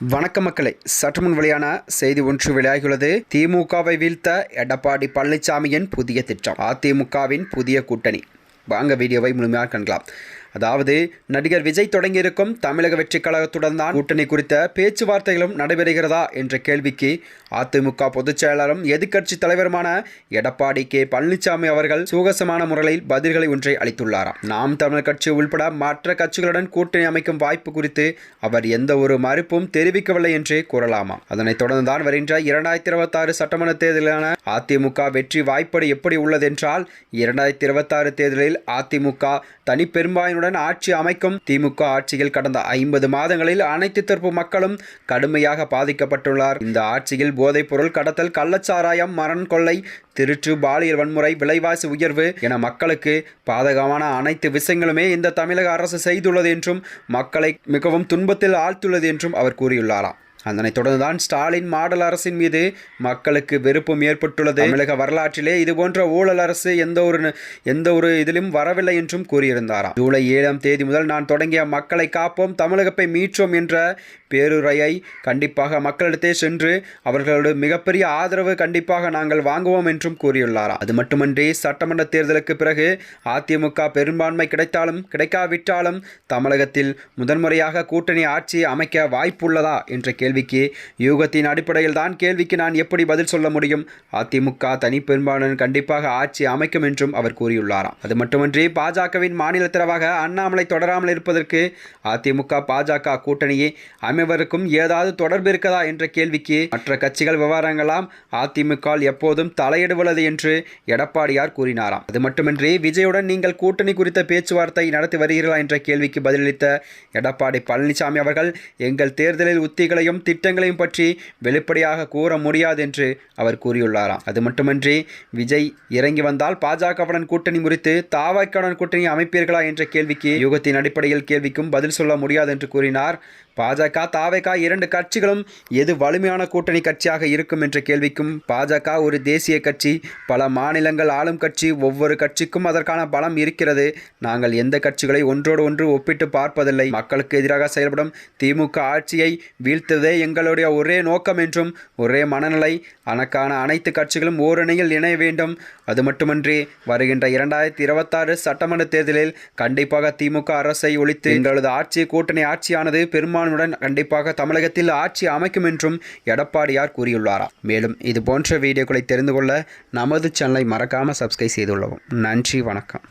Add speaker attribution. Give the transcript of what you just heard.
Speaker 1: வணக்க மக்களை சற்றுமுன் வெளியான செய்தி ஒன்று வெளியாகியுள்ளது. திமுகவை வீழ்த்த எடப்பாடி பழனிசாமியின் புதிய திட்டம் அதிமுகவின் புதிய கூட்டணி. வாங்க வீடியோவை முழுமையாக காணலாம் அதாவது நடிகர் விஜய் தொடங்கியிருக்கும் தமிழக வெற்றிக் கழகத்துடன் தான் கூட்டணி குறித்த பேச்சுவார்த்தைகளும் நடைபெறுகிறதா என்ற கேள்விக்கு அதிமுக பொதுச் செயலாளரும் எதிர்க்கட்சி தலைவருமான எடப்பாடி கே. பழனிசாமி அவர்கள் சுகசமான முறையில் பதில்களை ஒன்றை அளித்துள்ளாராம். நாம் தமிழர் கட்சி உள்பட மற்ற கட்சிகளுடன் கூட்டணி அமைக்கும் வாய்ப்பு குறித்து அவர் எந்த ஒரு மறுப்பும் தெரிவிக்கவில்லை என்றே கூறலாமா அதனைத் தொடர்ந்து தான் வருகின்ற இரண்டாயிரத்தி இருபத்தாறு சட்டமன்ற தேர்தலான அதிமுக வெற்றி வாய்ப்படி எப்படி உள்ளதென்றால் இரண்டாயிரத்தி இருபத்தாறு தேர்தலில் அதிமுக தனி பெரும்பான்மையுடன் ஆட்சி அமைக்கும். திமுக ஆட்சியில் கடந்த ஐம்பது மாதங்களில் அனைத்து தரப்பு மக்களும் கடுமையாக பாதிக்கப்பட்டுள்ளார். இந்த ஆட்சியில் போதைப்பொருள் கடத்தல் கள்ளச்சாராயம் மரண் கொள்ளை திருச்சு பாலியல் வன்முறை விலைவாசி உயர்வு என மக்களுக்கு பாதகமான அனைத்து விஷயங்களுமே இந்த தமிழக அரசு செய்துள்ளது என்றும் மக்களை மிகவும் துன்பத்தில் ஆழ்த்துள்ளது என்றும் அவர் கூறியுள்ளாராம். அதனைத் தொடர்ந்துதான் ஸ்டாலின் மாடல் அரசின் மீது மக்களுக்கு வெறுப்பும் ஏற்பட்டுள்ளது. தமிழக வரலாற்றிலே இதுபோன்ற ஊழல் அரசு எந்த ஒரு எந்த ஒரு இதிலும் வரவில்லை என்றும் கூறியிருந்தாராம். ஜூலை ஏழாம் தேதி முதல் நான் தொடங்கிய மக்களை காப்போம் தமிழகத்தை மீட்சோம் என்ற பேருரையை கண்டிப்பாக மக்களிடத்தே சென்று அவர்களோடு மிகப்பெரிய ஆதரவு கண்டிப்பாக நாங்கள் வாங்குவோம் என்றும் கூறியுள்ளாராம் அது மட்டுமன்றி சட்டமன்ற தேர்தலுக்கு பிறகு அதிமுக பெரும்பான்மை கிடைத்தாலும் கிடைக்காவிட்டாலும் தமிழகத்தில் முதன்முறையாக கூட்டணி ஆட்சி அமைக்க வாய்ப்புள்ளதா என்ற கேள்விக்கு யூகத்தின் அடிப்படையில் தான் கேள்விக்கு நான் எப்படி பதில் சொல்ல முடியும்? அதிமுக தனி பெரும்பான்மை கண்டிப்பாக ஆட்சி அமைக்கும் என்றும் அவர் கூறியுள்ளாராம் அது மட்டுமன்றி பாஜகவின் மாநில தலைவராக அண்ணாமலை தொடராமல் இருப்பதற்கு அதிமுக பாஜக கூட்டணியை அமை இவருக்கும் ஏதாவது தொடர்பு இருக்கதா என்ற கேள்விக்கு மற்ற கட்சிகள் விவகாரங்களாம் அதிமுக எப்போதும் தலையிடுவது என்று எடப்பாடியார் கூறினாராம். அது மட்டுமின்றி விஜயுடன் நீங்கள் கூட்டணி குறித்த பேச்சுவார்த்தை நடத்தி வருகிறீர்களா என்ற கேள்விக்கு பதிலளித்த எடப்பாடி பழனிசாமி அவர்கள் எங்கள் தேர்தலில் உத்திகளையும் திட்டங்களையும் பற்றி வெளிப்படையாக கூற முடியாது என்று அவர் கூறியுள்ளாராம். அது மட்டுமின்றி விஜய் இறங்கி வந்தால் பாஜகவுடன் கூட்டணி முறித்து தாவாக்காவுடன் கூட்டணி அமைப்பீர்களா என்ற கேள்விக்கு யுகத்தின் அடிப்படையில் கேள்விக்கும் பதில் சொல்ல முடியாது என்று கூறினார். பாஜக தாவேகா இரண்டு கட்சிகளும் எது வலிமையான கூட்டணி கட்சியாக இருக்கும் என்ற கேள்விக்கும் பாஜக ஒரு தேசிய கட்சி பல மாநிலங்கள் ஆளும் கட்சி ஒவ்வொரு கட்சிக்கும் அதற்கான பலம் இருக்கிறது. நாங்கள் எந்த கட்சிகளை ஒன்றோடு ஒன்று ஒப்பிட்டு பார்ப்பதில்லை. மக்களுக்கு எதிராக செயல்படும் திமுக ஆட்சியை வீழ்த்ததே எங்களுடைய ஒரே நோக்கம் என்றும் ஒரே மனநிலை அதற்கான அனைத்து கட்சிகளும் ஓரணியில் இணைய வேண்டும். அது மட்டுமன்றி வருகின்ற இரண்டாயிரத்தி இருபத்தாறு சட்டமன்ற தேர்தலில் கண்டிப்பாக திமுக அரசை ஒழித்து எங்களது ஆட்சி கூட்டணி ஆட்சியானது பெரும்பான்மையுடன் கண்டிப்பாக தமிழகத்தில் ஆட்சி அமைக்கும் என்றும் எடப்பாடியார் கூறியுள்ளாராம் மேலும் இது போன்ற வீடியோக்களை தெரிந்து கொள்ள நமது சேனலை மறக்காமல் சப்ஸ்கிரைப் செய்துள்ளவும். நன்றி வணக்கம்.